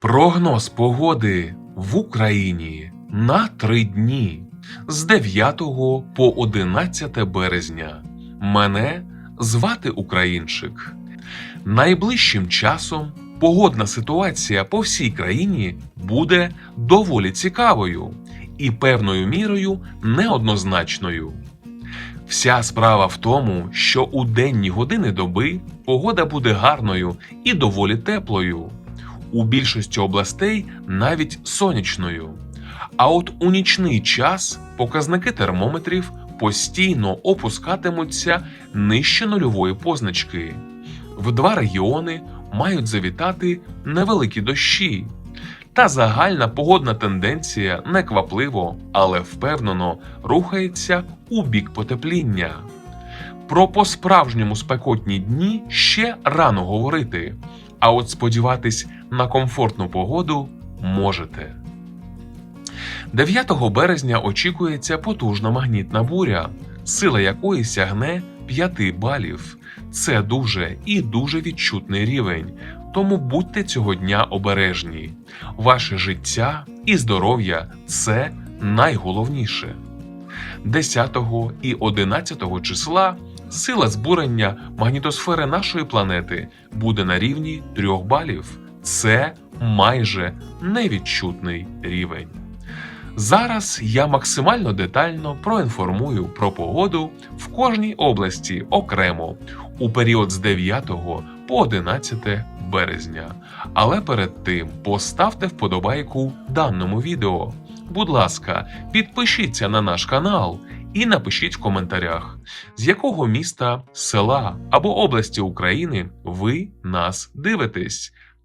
Прогноз погоди в Україні на три дні з 9 по 11 березня. Мене звати Українчик. Найближчим часом погодна ситуація по всій країні буде доволі цікавою і певною мірою неоднозначною. Вся справа в тому, що у денні години доби погода буде гарною і доволі теплою. У більшості областей навіть сонячною. А от у нічний час показники термометрів постійно опускатимуться нижче нульової позначки. В два регіони мають завітати невеликі дощі. Та загальна погодна тенденція неквапливо, але впевнено рухається у бік потепління. Про по-справжньому спекотні дні ще рано говорити, а от сподіватись на комфортну погоду можете. 9 березня очікується потужна магнітна буря, сила якої сягне 5 балів. Це дуже і дуже відчутний рівень, тому будьте цього дня обережні. Ваше життя і здоров'я це найголовніше. 10 і 11 числа сила збурення магнітосфери нашої планети буде на рівні 3 балів. Це майже невідчутний рівень. Зараз я максимально детально проінформую про погоду в кожній області окремо у період з 9 по 11 березня. Але перед тим поставте вподобайку даному відео. Будь ласка, підпишіться на наш канал і напишіть в коментарях, з якого міста, села або області України ви нас дивитесь.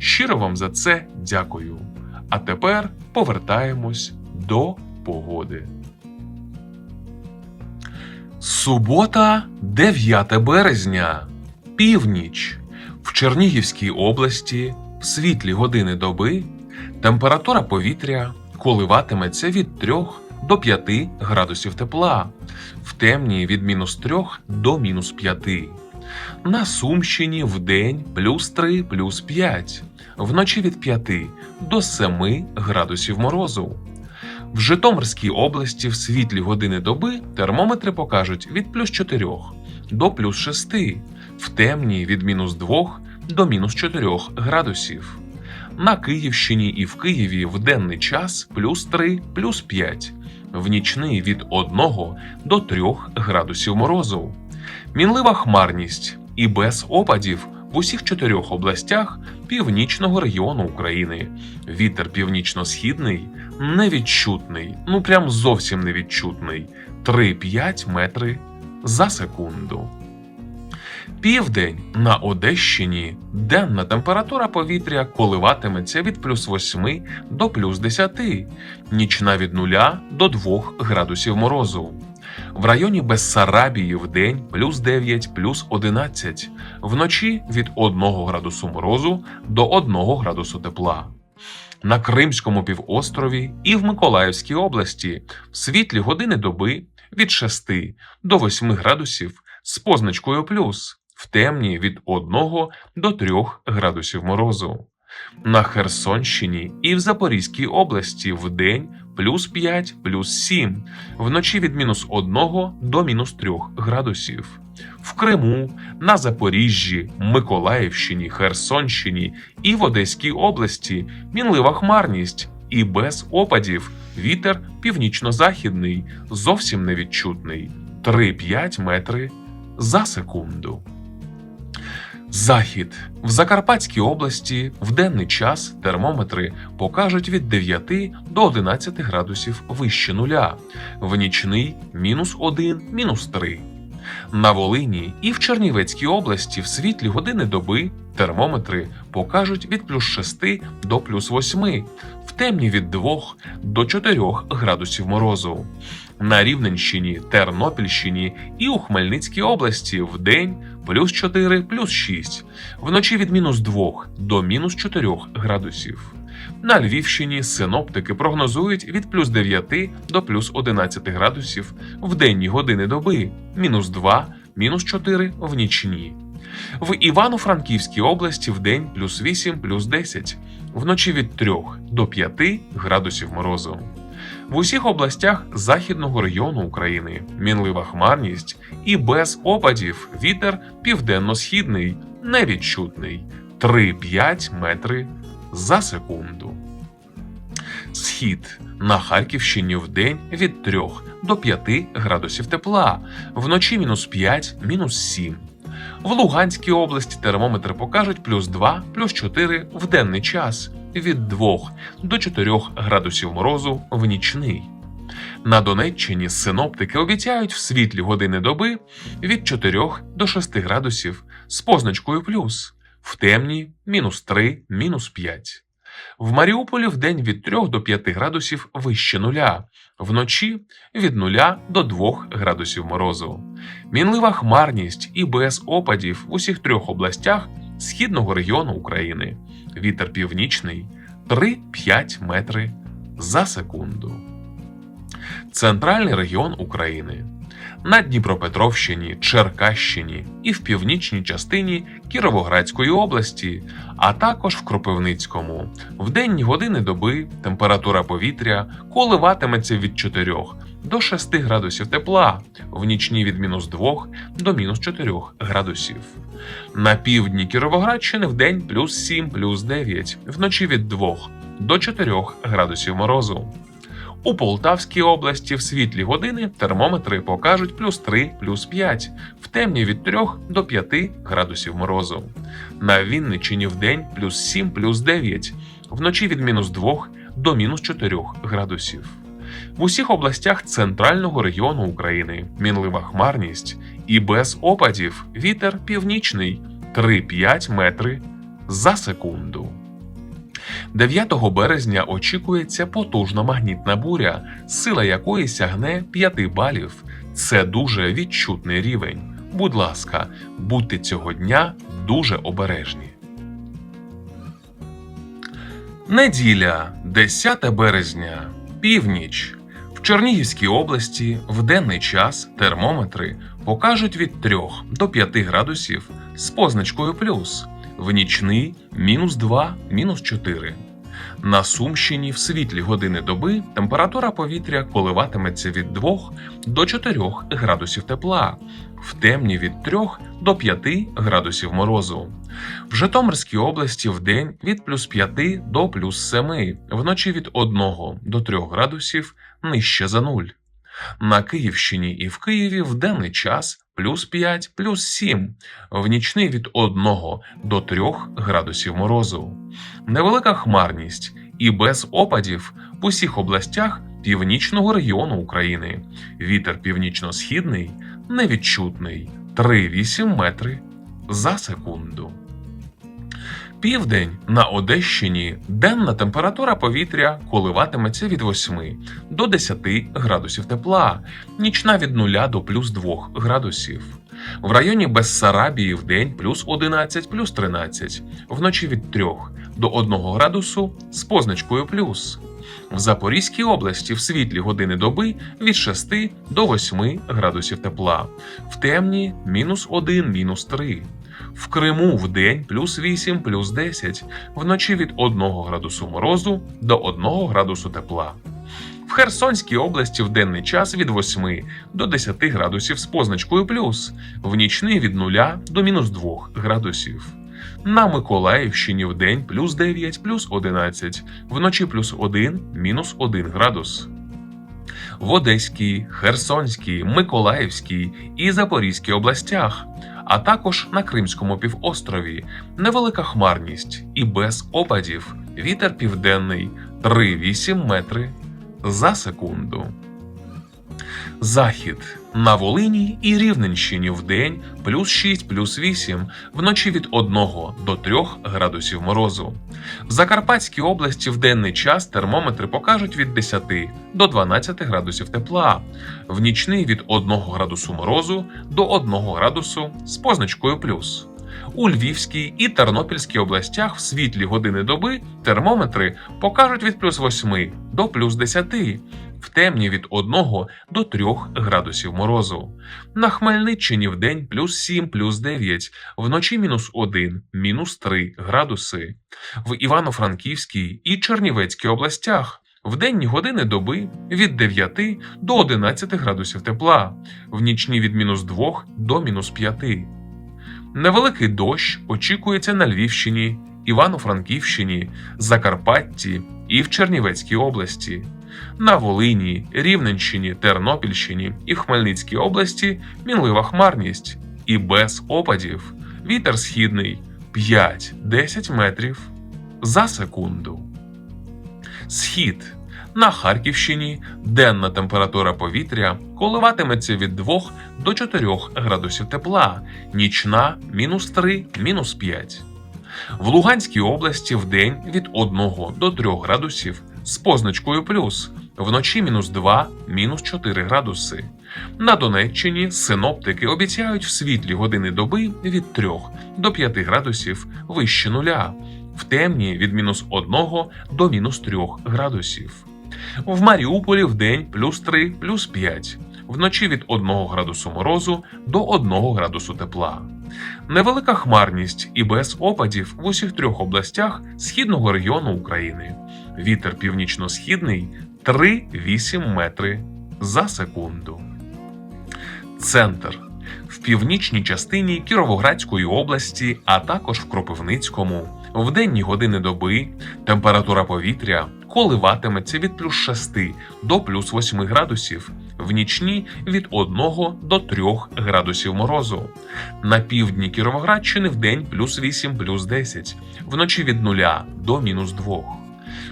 Щиро вам за це дякую. А тепер повертаємось до погоди. Субота, 9 березня. Північ. В Чернігівській області в світлі години доби температура повітря коливатиметься від 3 до 5 градусів тепла, в темні від мінус 3 до мінус 5. На Сумщині в день плюс 3 плюс 5, вночі від 5 до 7 градусів морозу. В Житомирській області в світлі години доби термометри покажуть від плюс 4 до плюс 6, в темні від мінус 2 до мінус 4 градусів. На Київщині і в Києві в денний час плюс 3 плюс 5, в нічний від 1 до 3 градусів морозу. Мінлива хмарність і без опадів в усіх чотирьох областях північного регіону України. Вітер північно-східний невідчутний, ну прям зовсім невідчутний 3-5 метри за секунду. Південь на Одещині денна температура повітря коливатиметься від плюс 8 до плюс 10, нічна від 0 до 2 градусів морозу. В районі Бессарабії в день плюс 9 плюс 11, вночі від 1 градусу морозу до 1 градусу тепла. На Кримському півострові і в Миколаївській області в світлі години доби від 6 до 8 градусів з позначкою плюс, в темні від 1 до 3 градусів морозу. На Херсонщині і в Запорізькій області в день плюс 5 плюс 7, вночі від мінус 1 до мінус 3 градусів. В Криму, на Запоріжжі, Миколаївщині, Херсонщині і в Одеській області мінлива хмарність і без опадів вітер північно-західний, зовсім невідчутний 3-5 метри за секунду. Захід в Закарпатській області в денний час термометри покажуть від 9 до 11 градусів вище нуля, в нічний мінус 1, мінус 3. На Волині і в Чернівецькій області в світлі години доби термометри покажуть від плюс 6 до плюс 8, в темні від 2 до 4 градусів морозу. На Рівненщині, Тернопільщині і у Хмельницькій області в день плюс 4, плюс 6, вночі від мінус 2 до мінус 4 градусів. На Львівщині синоптики прогнозують від плюс 9 до плюс 11 градусів в денні години доби, мінус 2, мінус 4 в нічні. В Івано-Франківській області в день плюс 8, плюс 10, вночі від 3 до 5 градусів морозу. В усіх областях західного району України мінлива хмарність і без опадів вітер південно-східний, невідчутний 3-5 метри за секунду. Схід на Харківщині в день від 3 до 5 градусів тепла, вночі мінус 5, мінус 7. В Луганській області термометри покажуть плюс 2, плюс 4 в денний час, від 2 до 4 градусів морозу в нічний. На Донеччині синоптики обіцяють в світлі години доби від 4 до 6 градусів з позначкою плюс, в темні мінус 3, мінус 5. В Маріуполі в день від 3 до 5 градусів вище нуля, вночі від 0 до 2 градусів морозу. Мінлива хмарність і без опадів в усіх трьох областях східного регіону України. Вітер північний 3-5 метри за секунду. Центральний регіон України. На Дніпропетровщині, Черкащині і в північній частині Кіровоградської області, а також в Кропивницькому. В денні години доби температура повітря коливатиметься від 4 до 6 градусів тепла, в нічні від мінус 2 до мінус 4 градусів. На півдні Кіровоградщини в день плюс 7, плюс 9, вночі від 2 до 4 градусів морозу. У Полтавській області в світлі години термометри покажуть плюс 3, плюс 5, в темні від 3 до 5 градусів морозу. На Вінничині в день плюс 7, плюс 9, вночі від мінус 2 до мінус 4 градусів. В усіх областях центрального регіону України мінлива хмарність і без опадів вітер північний 3-5 метри за секунду. 9 березня очікується потужна магнітна буря, сила якої сягне 5 балів. Це дуже відчутний рівень. Будь ласка, будьте цього дня дуже обережні. Неділя, 10 березня, північ. В Чернігівській області в денний час термометри покажуть від 3 до 5 градусів з позначкою плюс, в нічний мінус 2, мінус 4. На Сумщині в світлі години доби температура повітря коливатиметься від 2 до 4 градусів тепла, в темні від 3 до 5 градусів морозу. В Житомирській області в день від плюс 5 до плюс 7, вночі від 1 до 3 градусів нижче за нуль. На Київщині і в Києві в денний час плюс 5, плюс 7, в нічний від 1 до 3 градусів морозу. Невелика хмарність і без опадів в усіх областях північного регіону України. Вітер північно-східний невідчутний 3-8 метри за секунду. Південь на Одещині денна температура повітря коливатиметься від 8 до 10 градусів тепла, нічна від 0 до плюс 2 градусів. В районі Бессарабії в день плюс 11, плюс 13, вночі від 3 до 1 градусу з позначкою плюс. В Запорізькій області в світлі години доби від 6 до 8 градусів тепла, в темні мінус 1, мінус 3. В Криму в день плюс 8, плюс 10, вночі від 1 градусу морозу до 1 градусу тепла. В Херсонській області в денний час від 8 до 10 градусів з позначкою плюс, в нічний від 0 до мінус 2 градусів. На Миколаївщині в день плюс 9, плюс 11, вночі плюс 1, мінус 1 градус. В Одеській, Херсонській, Миколаївській і Запорізькій областях, а також на Кримському півострові невелика хмарність і без опадів вітер південний 3-8 метри за секунду. Захід на Волині і Рівненщині в день плюс 6 плюс 8, вночі від 1 до 3 градусів морозу. В Закарпатській області в денний час термометри покажуть від 10 до 12 градусів тепла, в нічний від 1 градусу морозу до 1 градусу з позначкою плюс. У Львівській і Тернопільській областях в світлі години доби термометри покажуть від плюс 8 до плюс 10, в темні від 1 до 3 градусів морозу. На Хмельниччині в день плюс 7, плюс 9, вночі мінус 1, мінус 3 градуси. В Івано-Франківській і Чернівецькій областях в денні години доби від 9 до 11 градусів тепла, в нічні від мінус 2 до мінус 5. Невеликий дощ очікується на Львівщині, Івано-Франківщині, Закарпатті і в Чернівецькій області. На Волині, Рівненщині, Тернопільщині і в Хмельницькій області мінлива хмарність і без опадів. Вітер східний 5-10 метрів за секунду. Схід на Харківщині денна температура повітря коливатиметься від 2 до 4 градусів тепла, нічна мінус 3, мінус 5. В Луганській області в день від 1 до 3 градусів з позначкою плюс, вночі мінус 2, мінус 4 градуси. На Донеччині синоптики обіцяють в світлі години доби від 3 до 5 градусів вище нуля, в темні від мінус 1 до мінус 3 градусів. В Маріуполі в день плюс 3, плюс 5, вночі від 1 градусу морозу до 1 градусу тепла. Невелика хмарність і без опадів в усіх трьох областях східного регіону України. Вітер північно-східний 3-8 метри за секунду. Центр в північній частині Кіровоградської області, а також в Кропивницькому. В денні години доби температура повітря коливатиметься від плюс 6 до плюс 8 градусів, в нічні від 1 до 3 градусів морозу. На півдні Кіровоградщини в день плюс 8 плюс 10, вночі від 0 до мінус 2.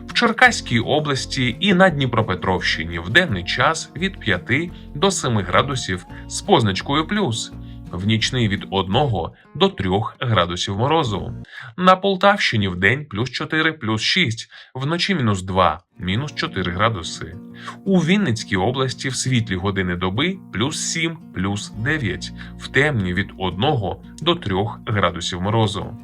В Черкаській області і на Дніпропетровщині в денний час від 5 до 7 градусів з позначкою плюс, в нічний від 1 до 3 градусів морозу. На Полтавщині в день плюс 4 плюс 6, вночі мінус 2, мінус 4 градуси. У Вінницькій області в світлі години доби плюс 7 плюс 9, в темні від 1 до 3 градусів морозу.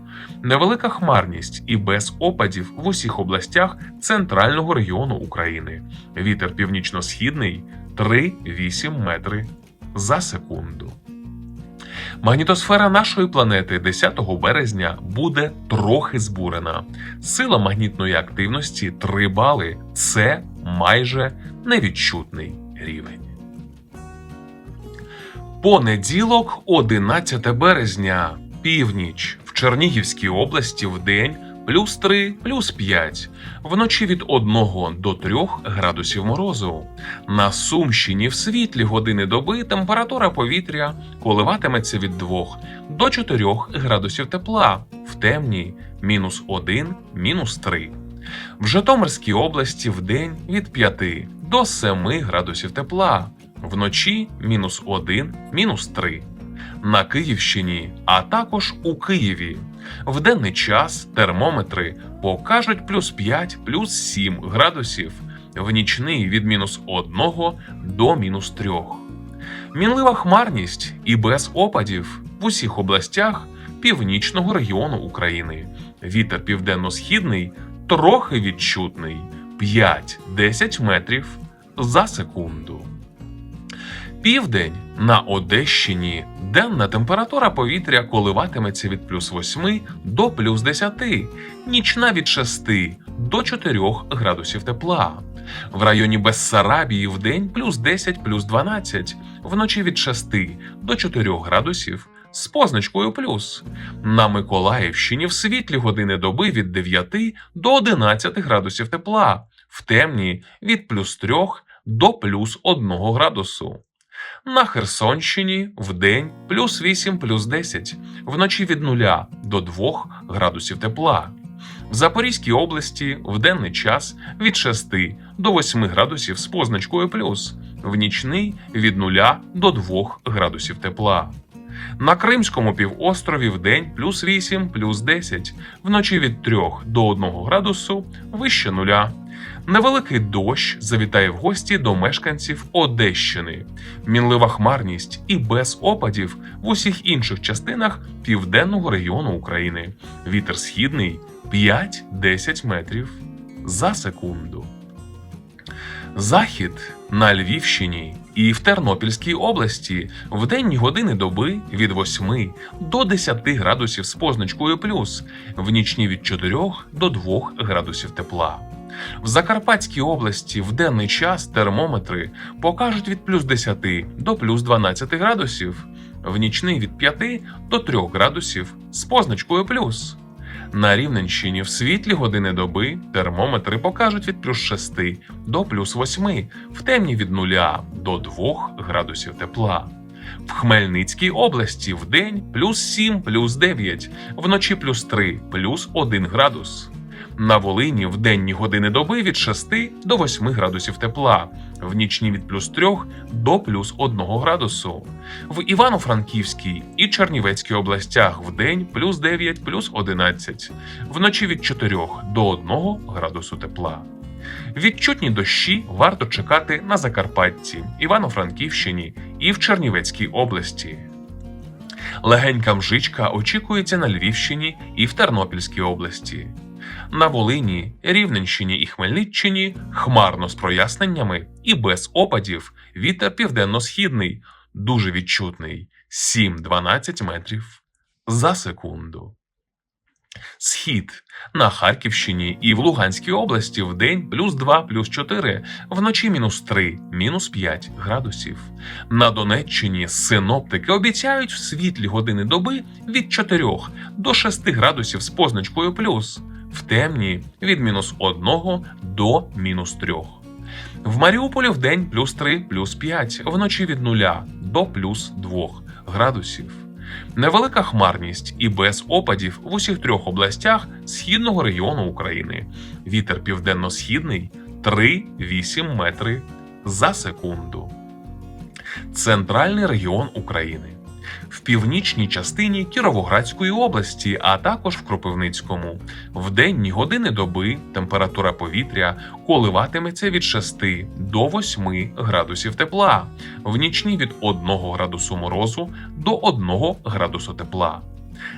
Невелика хмарність і без опадів в усіх областях центрального регіону України. Вітер північно-східний 3-8 метри за секунду. Магнітосфера нашої планети 10 березня буде трохи збурена. Сила магнітної активності 3 бали. Це майже невідчутний рівень. Понеділок, 11 березня, північ в Чернігівській області в день плюс 3, плюс 5, вночі від 1 до 3 градусів морозу. На Сумщині в світлі години доби температура повітря коливатиметься від 2 до 4 градусів тепла, в темній мінус 1, мінус 3. В Житомирській області в день від 5 до 7 градусів тепла, вночі мінус 1, мінус 3. На Київщині, а також у Києві. В денний час термометри покажуть плюс 5, плюс 7 градусів, в нічний від мінус 1 до мінус 3. Мінлива хмарність і без опадів в усіх областях північного регіону України. Вітер південно-східний трохи відчутний 5-10 метрів за секунду. Південь на Одещині денна температура повітря коливатиметься від плюс 8 до плюс 10, нічна від 6 до 4 градусів тепла. В районі Бессарабії в день плюс 10 плюс 12, вночі від 6 до 4 градусів з позначкою плюс. На Миколаївщині в світлі години доби від 9 до 11 градусів тепла, в темні від плюс 3 до плюс 1 градусу. На Херсонщині вдень плюс 8 плюс 10, вночі від 0 до 2 градусів тепла. В Запорізькій області в денний час від 6 до 8 градусів з позначкою плюс, в нічний від 0 до 2 градусів тепла. На Кримському півострові вдень плюс 8, плюс 10, вночі від 3 до 1 градусу вище нуля. Невеликий дощ завітає в гості до мешканців Одещини. Мінлива хмарність і без опадів в усіх інших частинах південного регіону України. Вітер східний 5-10 метрів за секунду. Захід на Львівщині і в Тернопільській області в денні години доби від 8 до 10 градусів з позначкою плюс, в нічні від 4 до 2 градусів тепла. В Закарпатській області в денний час термометри покажуть від плюс 10 до плюс 12 градусів, в нічний від 5 до 3 градусів з позначкою плюс. На Рівненщині в світлі години доби термометри покажуть від плюс 6 до плюс 8, в темні від 0 до 2 градусів тепла. В Хмельницькій області в день плюс 7, плюс 9, вночі плюс 3, плюс 1 градус. На Волині в денні години доби від 6 до 8 градусів тепла, в нічні від плюс 3 до плюс 1 градусу. В Івано-Франківській і Чернівецькій областях в день плюс 9, плюс 11, вночі від 4 до 1 градусу тепла. Відчутні дощі варто чекати на Закарпатті, Івано-Франківщині і в Чернівецькій області. Легенька мжичка очікується на Львівщині і в Тернопільській області. На Волині, Рівненщині і Хмельниччині хмарно з проясненнями і без опадів вітер південно-східний, дуже відчутний 7-12 метрів за секунду. Схід на Харківщині і в Луганській області в день плюс 2, плюс 4, вночі мінус 3, мінус 5 градусів. На Донеччині синоптики обіцяють в світлі години доби від 4 до 6 градусів з позначкою плюс, в темні від мінус 1 до мінус 3. В Маріуполі в день плюс 3, плюс 5, вночі від 0 до плюс 2 градусів. Невелика хмарність і без опадів в усіх трьох областях східного регіону України. Вітер південно-східний 3-8 метри за секунду. Центральний регіон України. В північній частині Кіровоградської області, а також в Кропивницькому. В денні години доби температура повітря коливатиметься від 6 до 8 градусів тепла, в нічні від 1 градусу морозу до 1 градусу тепла.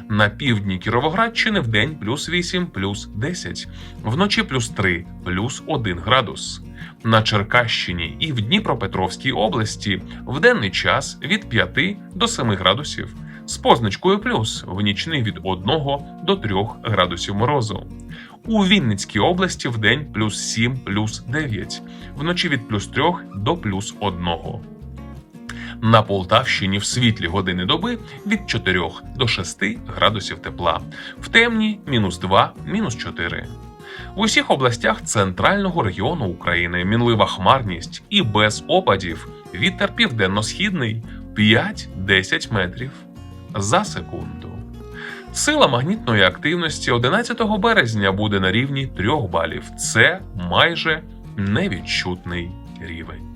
На півдні Кіровоградщини в день плюс 8, плюс 10, вночі плюс 3, плюс 1 градус. На Черкащині і в Дніпропетровській області в денний час від 5 до 7 градусів, з позначкою плюс в нічний від 1 до 3 градусів морозу. У Вінницькій області в день плюс 7, плюс 9, вночі від плюс 3 до плюс 1. На Полтавщині в світлі години доби від 4 до 6 градусів тепла, в темні мінус 2, мінус 4. В усіх областях центрального регіону України мінлива хмарність і без опадів вітер південно-східний 5-10 метрів за секунду. Сила магнітної активності 11 березня буде на рівні 3 балів. Це майже невідчутний рівень.